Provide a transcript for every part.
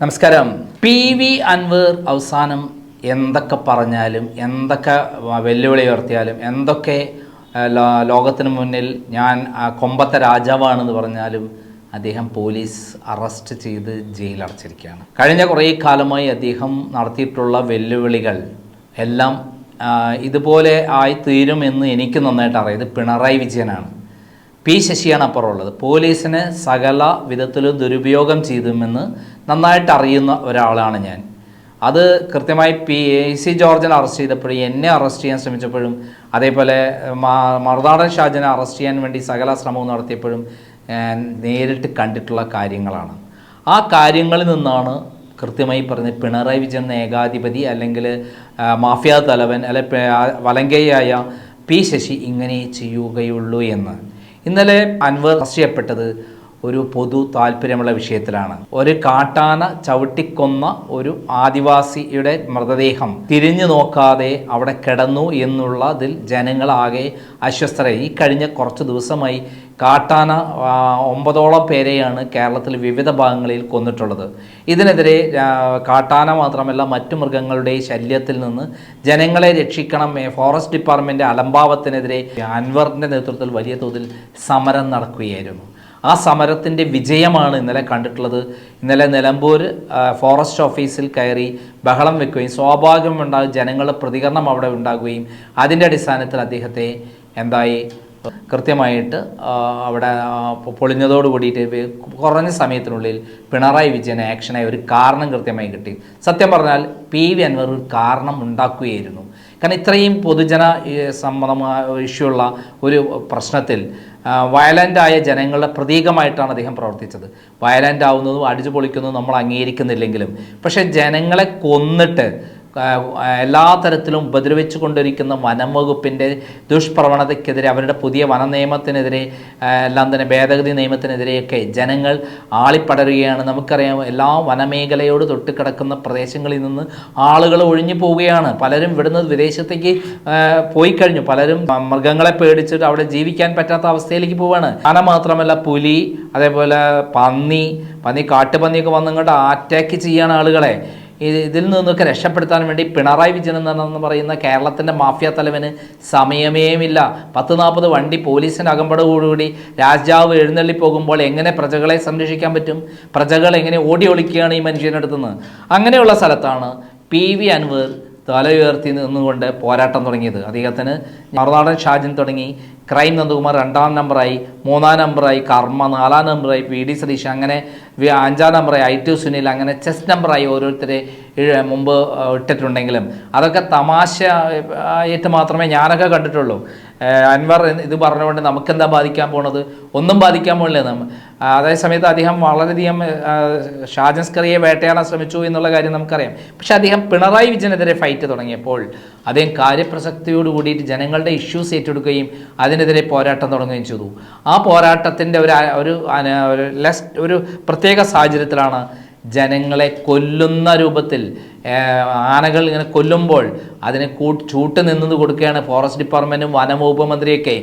നമസ്കാരം. P V Anwar അവസാനം എന്തൊക്കെ പറഞ്ഞാലും എന്തൊക്കെ വെല്ലുവിളി ഉയർത്തിയാലും എന്തൊക്കെ ലോകത്തിന് മുന്നിൽ ഞാൻ കൊമ്പത്ത രാജാവാണെന്ന് പറഞ്ഞാലും അദ്ദേഹം പോലീസ് അറസ്റ്റ് ചെയ്ത് ജയിലടച്ചിരിക്കുകയാണ് കഴിഞ്ഞ കുറേ കാലമായി അദ്ദേഹം നടത്തിയിട്ടുള്ള വെല്ലുവിളികൾ എല്ലാം ഇതുപോലെ ആയിത്തീരും ആയിത്തീരുമെന്ന് എനിക്ക് നന്നായിട്ട് അറിയാം. ഇത് പിണറായി വിജയനാണ്. പി ശശിയാണ് അപ്പുറമുള്ളത് പോലീസിനെ സകല വിധത്തിലും ദുരുപയോഗം ചെയ്തുമെന്ന് നന്നായിട്ട് അറിയുന്ന ഒരാളാണ് ഞാൻ. അത് കൃത്യമായി പി എ സി ജോർജിനെ അറസ്റ്റ് ചെയ്തപ്പോഴും എന്നെ അറസ്റ്റ് ചെയ്യാൻ ശ്രമിച്ചപ്പോഴും അതേപോലെ മറുനാടൻ ഷാജിനെ അറസ്റ്റ് ചെയ്യാൻ വേണ്ടി സകല ശ്രമവും നടത്തിയപ്പോഴും നേരിട്ട് കണ്ടിട്ടുള്ള കാര്യങ്ങളാണ്. ആ കാര്യങ്ങളിൽ നിന്നാണ് കൃത്യമായി പറഞ്ഞ് പിണറായി വിജയൻ ഏകാധിപതി അല്ലെങ്കിൽ മാഫിയ തലവൻ അല്ലെ വലങ്കയായ പി ശശി ഇങ്ങനെ ചെയ്യുകയുള്ളൂ എന്ന്. ഇന്നലെ അൻവർ അറസ്റ്റ് ചെയ്യപ്പെട്ടത് ഒരു പൊതു താല്പര്യമുള്ള വിഷയത്തിലാണ്. ഒരു കാട്ടാന ചവിട്ടിക്കൊന്ന ഒരു ആദിവാസിയുടെ മൃതദേഹം തിരിഞ്ഞു നോക്കാതെ അവിടെ കിടന്നു എന്നുള്ളതിൽ ജനങ്ങളാകെ അസ്വസ്ഥരായി. ഈ കഴിഞ്ഞ കുറച്ച് ദിവസമായി കാട്ടാന ഒമ്പതോളം പേരെയാണ് കേരളത്തിൽ വിവിധ ഭാഗങ്ങളിൽ കൊന്നിട്ടുള്ളത്. ഇതിനെതിരെ കാട്ടാന മാത്രമല്ല മറ്റു മൃഗങ്ങളുടെ ശല്യത്തിൽ നിന്ന് ജനങ്ങളെ രക്ഷിക്കണം ഫോറസ്റ്റ് ഡിപ്പാർട്ട്മെന്റ് അലംഭാവത്തിനെതിരെ അൻവറിന്റെ നേതൃത്വത്തിൽ വലിയ തോതിൽ സമരം നടക്കുകയായിരുന്നു. ആ സമരത്തിന്റെ വിജയമാണ് ഇന്നലെ കണ്ടിട്ടുള്ളത്. ഇന്നലെ നിലമ്പൂർ ഫോറസ്റ്റ് ഓഫീസിൽ കയറി ബഹളം വെക്കുകയും സ്വാഭാവികമുണ്ടാകും ജനങ്ങളുടെ പ്രതികരണം അവിടെ ഉണ്ടാകുകയും അതിന്റെ അടിസ്ഥാനത്തിൽ അദ്ദേഹത്തെ എന്തായി കൃത്യമായിട്ട് അവിടെ പൊളിഞ്ഞതോട് കൂടിയിട്ട് കുറഞ്ഞ സമയത്തിനുള്ളിൽ പിണറായി വിജയൻ ആക്ഷനായി ഒരു കാരണം കൃത്യമായി കിട്ടി. സത്യം പറഞ്ഞാൽ പി വി അൻവർ ഒരു കാരണം ഉണ്ടാക്കുകയായിരുന്നു. കാരണം ഇത്രയും പൊതുജന സംബന്ധമായ ഇഷ്യൂ ഉള്ള ഒരു പ്രശ്നത്തിൽ വയലന്റായ ജനങ്ങളുടെ പ്രതീകമായിട്ടാണ് അദ്ദേഹം പ്രവർത്തിച്ചത്. വയലന്റ് ആവുന്നതും അടിച്ചു പൊളിക്കുന്നതും നമ്മൾ അംഗീകരിക്കുന്നില്ലെങ്കിലും. പക്ഷേ ജനങ്ങളെ കൊന്നിട്ട് എല്ലാ തരത്തിലും ഉപദ്രവിച്ചു കൊണ്ടിരിക്കുന്ന വനം വകുപ്പിന്റെ ദുഷ്പ്രവണതയ്ക്കെതിരെ അവരുടെ പുതിയ വന നിയമത്തിനെതിരെ എല്ലാം തന്നെ ഭേദഗതി നിയമത്തിനെതിരെയൊക്കെ ജനങ്ങൾ ആളിപ്പടരുകയാണ്. നമുക്കറിയാം എല്ലാ വനമേഖലയോട് തൊട്ട് കിടക്കുന്ന പ്രദേശങ്ങളിൽ നിന്ന് ആളുകൾ ഒഴിഞ്ഞു പോവുകയാണ്. പലരും ഇവിടുന്ന് വിദേശത്തേക്ക് പോയി കഴിഞ്ഞു പലരും മൃഗങ്ങളെ പേടിച്ചിട്ട് അവിടെ ജീവിക്കാൻ പറ്റാത്ത അവസ്ഥയിലേക്ക് പോവാണ് ആന മാത്രമല്ല പുലി അതേപോലെ പന്നി പന്നി കാട്ടുപന്നിയൊക്കെ വന്നിങ്ങോട്ട് അറ്റാക്ക് ചെയ്യാണ് ആളുകളെ. ഇതിൽ നിന്നൊക്കെ രക്ഷപ്പെടുത്താൻ വേണ്ടി പിണറായി വിജയൻ എന്നാണെന്ന് പറയുന്ന കേരളത്തിന്റെ മാഫിയ തലവന് സമയമേമില്ല പത്ത് നാൽപ്പത് വണ്ടി പോലീസിന്റെ അകമ്പടോടുകൂടി രാജാവ് എഴുന്നള്ളി പോകുമ്പോൾ എങ്ങനെ പ്രജകളെ സംരക്ഷിക്കാൻ പറ്റും? പ്രജകൾ എങ്ങനെ ഓടി ഒളിക്കുകയാണ് ഈ മനുഷ്യനടുത്തുനിന്ന്? അങ്ങനെയുള്ള സ്ഥലത്താണ് പി വി അൻവർ തല ഉയർത്തി നിന്നുകൊണ്ട് പോരാട്ടം തുടങ്ങിയത്. അദ്ദേഹത്തിന് മറുനാടൻ ഷാജിൻ തുടങ്ങി. ക്രൈം നന്ദകുമാർ രണ്ടാം നമ്പറായി മൂന്നാം നമ്പറായി കർമ്മ നാലാം നമ്പറായി പി ഡി സതീഷ് അങ്ങനെ അഞ്ചാം നമ്പറായി ഐ ടു സുനിൽ അങ്ങനെ ചെസ് നമ്പറായി ഓരോരുത്തരെ മുമ്പ് ഇട്ടിട്ടുണ്ടെങ്കിലും. അതൊക്കെ തമാശ ആയിട്ട് മാത്രമേ ഞാനൊക്കെ കണ്ടിട്ടുള്ളൂ. അൻവർ ഇത് പറഞ്ഞുകൊണ്ട് നമുക്കെന്താ ബാധിക്കാൻ പോണത്? ഒന്നും ബാധിക്കാൻ പോണില്ല. അതേ സമയത്ത് അദ്ദേഹം വളരെയധികം ഷാജൻസ്കറിയെ ഷാജൻ സ്കറിയെ വേട്ടയാടാൻ ശ്രമിച്ചു എന്നുള്ള കാര്യം നമുക്കറിയാം. പക്ഷെ അദ്ദേഹം പിണറായി വിജയനെതിരെ ഫൈറ്റ് തുടങ്ങിയപ്പോൾ അദ്ദേഹം കാര്യപ്രസക്തിയോട് കൂടിയിട്ട് ജനങ്ങളുടെ ഇഷ്യൂസ് ഏറ്റെടുക്കുകയും അതിനെതിരെ പോരാട്ടം തുടങ്ങുകയും ചെയ്തു. ആ പോരാട്ടത്തിന്റെ ഒരു ഒരു ലെസ് ഒരു പ്രത്യേക സാഹചര്യത്തിലാണ് ജനങ്ങളെ കൊല്ലുന്ന രൂപത്തിൽ ആനകൾ ഇങ്ങനെ കൊല്ലുമ്പോൾ അതിനെ കൂ ചൂട്ട് നിന്നത് കൊടുക്കുകയാണ് ഫോറസ്റ്റ് ഡിപ്പാർട്ട്മെന്റും വനംവകുപ്പ് മന്ത്രിയൊക്കെ.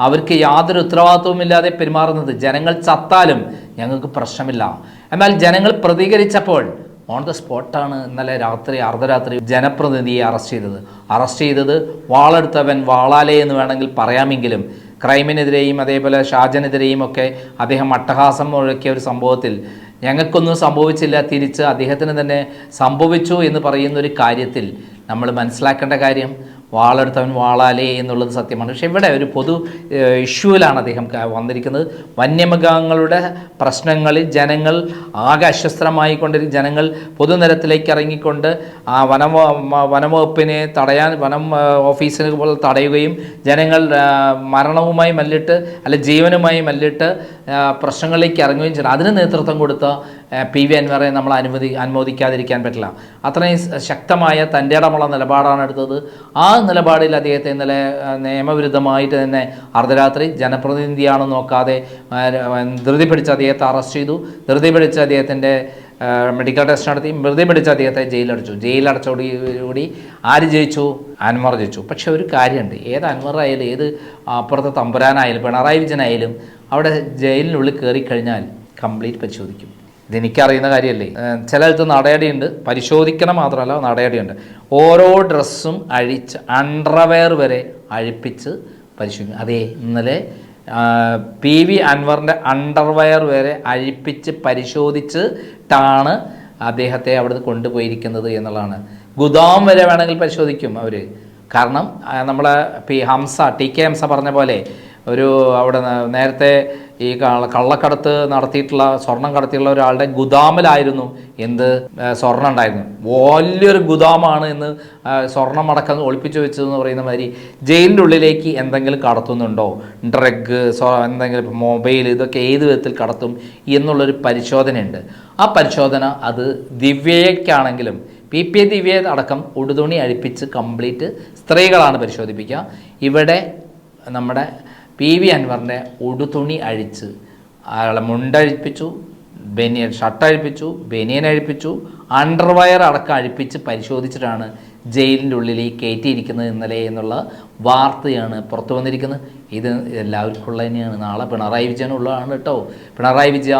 അവർക്ക് യാതൊരു ഉത്തരവാദിത്വവും പെരുമാറുന്നത് ജനങ്ങൾ ചത്താലും ഞങ്ങൾക്ക് പ്രശ്നമില്ല. എന്നാൽ ജനങ്ങൾ പ്രതികരിച്ചപ്പോൾ ഓൺ ദ സ്പോട്ടാണ് ഇന്നലെ രാത്രി അർദ്ധരാത്രി ജനപ്രതിനിധിയെ അറസ്റ്റ് ചെയ്തത്. അറസ്റ്റ് ചെയ്തത് വാളെടുത്തവൻ വാളാലേ എന്ന് വേണമെങ്കിൽ പറയാമെങ്കിലും ക്രൈമിനെതിരെയും അതേപോലെ ഷാജനെതിരെയും ഒക്കെ അദ്ദേഹം അട്ടഹാസം മുഴക്കിയ ഒരു സംഭവത്തിൽ ഞങ്ങൾക്കൊന്നും സംഭവിച്ചില്ല തിരിച്ച് അദ്ദേഹത്തിന് തന്നെ സംഭവിച്ചു എന്ന് പറയുന്ന ഒരു കാര്യത്തിൽ നമ്മൾ മനസ്സിലാക്കേണ്ട കാര്യം വാളെടുത്തവൻ വാളാലേ എന്നുള്ളത് സത്യമാണ്. പക്ഷേ ഇവിടെ ഒരു പൊതു ഇഷ്യൂവിലാണ് അദ്ദേഹം വന്നിരിക്കുന്നത്. വന്യമൃഗങ്ങളുടെ പ്രശ്നങ്ങളിൽ ജനങ്ങൾ ആകെ അസ്വസ്ഥരമായിക്കൊണ്ടിരിക്കും ജനങ്ങൾ പൊതുനിരത്തിലേക്ക് ഇറങ്ങിക്കൊണ്ട് ആ വന വനംവകുപ്പിനെ തടയാൻ വനം ഓഫീസിനെ പോലെ തടയുകയും ജനങ്ങൾ മരണവുമായി മല്ലിട്ട് അല്ലെ ജീവനുമായി മല്ലിട്ട് പ്രശ്നങ്ങളിലേക്ക് ഇറങ്ങുകയും ചെയ്യണം അതിന് നേതൃത്വം കൊടുത്ത പി വി അൻവറെ നമ്മൾ അനുമതി അനുമോദിക്കാതിരിക്കാൻ പറ്റില്ല. അത്രയും ശക്തമായ തന്റെ ഇടമുള്ള നിലപാടാണ് എടുത്തത്. ആ നിലപാടിൽ അദ്ദേഹത്തെ ഇന്നലെ നിയമവിരുദ്ധമായിട്ട് തന്നെ അർദ്ധരാത്രി ജനപ്രതിനിധിയാണെന്ന് നോക്കാതെ ധൃതി പിടിച്ച് അദ്ദേഹത്തെ അറസ്റ്റ് ചെയ്തു. ധൃതി പിടിച്ച് അദ്ദേഹത്തിന്റെ മെഡിക്കൽ ടെസ്റ്റ് നടത്തി. ധൃതി പിടിച്ച് അദ്ദേഹത്തെ ജയിലടച്ചു ജയിലടച്ചോടി കൂടി ആര് ജയിച്ചു? അൻവർ ജയിച്ചു. പക്ഷെ ഒരു കാര്യമുണ്ട്. ഏത് അൻവർ ആയാലും ഏത് അപ്പുറത്തെ തമ്പുരാനായാലും പിണറായി വിജയനായാലും അവിടെ ജയിലിനുള്ളിൽ കയറി കഴിഞ്ഞാൽ കംപ്ലീറ്റ് പരിശോധിക്കും. ഇതെനിക്കറിയുന്ന കാര്യമല്ലേ? ചില ചിലയിടത്ത് നടയടിയുണ്ട്. പരിശോധിക്കണം മാത്രമല്ല നടയടിയുണ്ട്. ഓരോ ഡ്രസ്സും അഴിച്ച് അണ്ടർവെയർ വരെ അഴിപ്പിച്ച് പരിശോധിക്കും. അതെ ഇന്നലെ പി വി അൻവറിന്റെ അണ്ടർവെയർ വരെ അഴിപ്പിച്ച് പരിശോധിച്ചിട്ടാണ് അദ്ദേഹത്തെ അവിടുന്ന് കൊണ്ടുപോയിരിക്കുന്നത് എന്നുള്ളതാണ്. ഗുദാം വരെ വേണമെങ്കിൽ പരിശോധിക്കും അവർ കാരണം നമ്മളെ P Hamsa T K Hamsa പറഞ്ഞ പോലെ ഒരു അവിടെ നേരത്തെ ഈ കള്ളക്കടത്ത് നടത്തിയിട്ടുള്ള സ്വർണം കടത്തിയുള്ള ഒരാളുടെ ഗുദാമിലായിരുന്നു എന്ത് സ്വർണം ഉണ്ടായിരുന്നു വലിയൊരു ഗുദാമാണ് എന്ന് സ്വർണം അടക്കം ഒളിപ്പിച്ചു വെച്ചതെന്ന് പറയുന്ന മാതിരി ജയിലിന്റെ ഉള്ളിലേക്ക് എന്തെങ്കിലും കടത്തുന്നുണ്ടോ? ഡ്രഗ് എന്തെങ്കിലും മൊബൈൽ ഇതൊക്കെ ഏത് വിധത്തിൽ കടത്തും എന്നുള്ളൊരു പരിശോധനയുണ്ട്. ആ പരിശോധന അത് ദിവ്യയ്ക്കാണെങ്കിലും പി പി ദിവ്യ അടക്കം ഉടുതുണി അഴിപ്പിച്ച് കംപ്ലീറ്റ് സ്ത്രീകളാണ് പരിശോധിപ്പിക്കുക. ഇവിടെ നമ്മുടെ പി വി അൻവറിനെ ഉടുതുണി അഴിച്ച് അയാളെ മുണ്ടഴിപ്പിച്ചു ബനിയൻ ഷർട്ട് അഴിപ്പിച്ചു ബനിയൻ അഴിപ്പിച്ചു അണ്ടർവയർ അടക്കം അഴിപ്പിച്ച് പരിശോധിച്ചിട്ടാണ് ജയിലിന്റെ ഉള്ളിൽ ഈ കയറ്റിയിരിക്കുന്നത് ഇന്നലെ എന്നുള്ള വാർത്തയാണ് പുറത്തു വന്നിരിക്കുന്നത്. ഇത് എല്ലാവർക്കും ഉള്ള തന്നെയാണ്. നാളെ പിണറായി വിജയനുള്ളതാണ് കേട്ടോ. പിണറായി വിജയ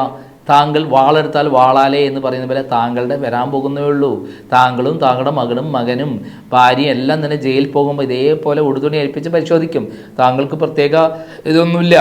താങ്കൾ വാളെടുത്താൽ വാളാലേ എന്ന് പറയുന്ന പോലെ താങ്കളുടെ വരാൻ പോകുന്നേ ഉള്ളൂ. താങ്കളും താങ്കളുടെ മകനും മകനും ഭാര്യയും എല്ലാം തന്നെ ജയിലിൽ പോകുമ്പോൾ ഇതേപോലെ ഉടുതുണി ഏൽപ്പിച്ച് പരിശോധിക്കും. താങ്കൾക്ക് പ്രത്യേക ഇതൊന്നുമില്ല.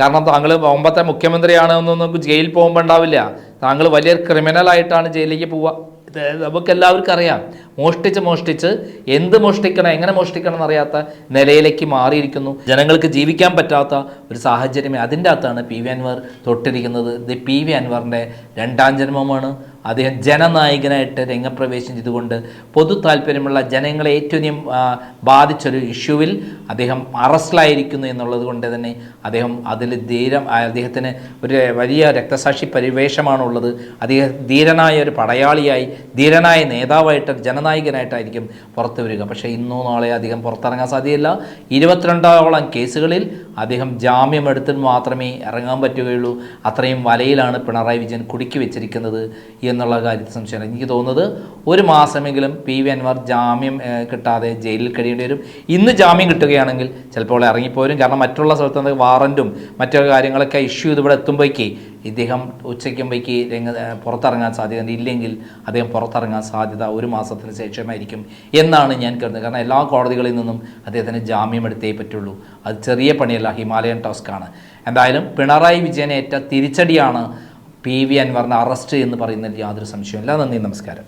കാരണം താങ്കൾ മുമ്പത്തെ മുഖ്യമന്ത്രിയാണ് എന്നൊന്നും ജയിലിൽ പോകുമ്പോൾ ഉണ്ടാവില്ല. താങ്കൾ വലിയ ക്രിമിനലായിട്ടാണ് ജയിലിലേക്ക് പോവുക. ഇത് നമുക്ക് എല്ലാവർക്കും അറിയാം. മോഷ്ടിച്ച് മോഷ്ടിച്ച് എന്ത് മോഷ്ടിക്കണം എങ്ങനെ മോഷ്ടിക്കണം എന്നറിയാത്ത നിലയിലേക്ക് മാറിയിരിക്കുന്നു. ജനങ്ങൾക്ക് ജീവിക്കാൻ പറ്റാത്ത ഒരു സാഹചര്യമേ അതിന്റെ അകത്താണ് പി വി അൻവർ തൊട്ടിരിക്കുന്നത്. ഇത് പി വി അൻവറിന്റെ രണ്ടാം ജന്മമാണ് അദ്ദേഹം ജനനായകനായിട്ട് രംഗപ്രവേശം ചെയ്തുകൊണ്ട് പൊതു താല്പര്യമുള്ള ജനങ്ങളെ ഏറ്റവും ബാധിച്ചൊരു ഇഷ്യൂവിൽ അദ്ദേഹം അറസ്റ്റിലായിരിക്കുന്നു എന്നുള്ളത് കൊണ്ട് തന്നെ അദ്ദേഹം അതിൽ ധീരം അദ്ദേഹത്തിന് ഒരു വലിയ രക്തസാക്ഷി പരിവേഷമാണുള്ളത്. അദ്ദേഹം ധീരനായ ഒരു പടയാളിയായി ധീരനായ നേതാവായിട്ട് ജനനായകനായിട്ടായിരിക്കും പുറത്തു വരിക. പക്ഷേ ഇന്നോ നാളെ അദ്ദേഹം പുറത്തിറങ്ങാൻ സാധ്യതയില്ല. ഇരുപത്തിരണ്ടോളം കേസുകളിൽ അദ്ദേഹം ജാമ്യം എടുത്തിട്ട് മാത്രമേ ഇറങ്ങാൻ പറ്റുകയുള്ളൂ. അത്രയും വലയിലാണ് പിണറായി വിജയൻ കുടുക്കി വെച്ചിരിക്കുന്നത്. എന്നുള്ള കാര്യത്തിൽ സംശയമാണ് എനിക്ക് തോന്നുന്നത് ഒരു മാസമെങ്കിലും പി വി അൻവർ ജാമ്യം കിട്ടാതെ ജയിലിൽ കഴിയേണ്ടി വരും. ഇന്ന് ജാമ്യം കിട്ടുകയാണെങ്കിൽ ചിലപ്പോൾ ഇറങ്ങിപ്പോരും. കാരണം മറ്റുള്ള സ്ഥലത്ത് വാറന്റും മറ്റു കാര്യങ്ങളൊക്കെ ഇഷ്യൂ ചെയ്ത് ഇവിടെ എത്തുമ്പോഴേക്ക് ഇദ്ദേഹം ഉച്ചയ്ക്കുമ്പോഴേക്ക് രംഗ പുറത്തിറങ്ങാൻ സാധ്യത ഇല്ലെങ്കിൽ അദ്ദേഹം പുറത്തിറങ്ങാൻ സാധ്യത ഒരു മാസത്തിന് ശേഷമായിരിക്കും എന്നാണ് ഞാൻ കരുതുന്നത്. കാരണം എല്ലാ കോടതികളിൽ നിന്നും അദ്ദേഹത്തിന് ജാമ്യം എടുത്തേ പറ്റുള്ളൂ. അത് ചെറിയ പണിയല്ല. ഹിമാലയൻ ടാസ്ക്കാണ് എന്തായാലും പിണറായി വിജയനേറ്റ തിരിച്ചടിയാണ് പി വി അൻവറിനെ അറസ്റ്റ് എന്ന് പറയുന്നതിൽ യാതൊരു സംശയമില്ല നന്ദി നമസ്കാരം.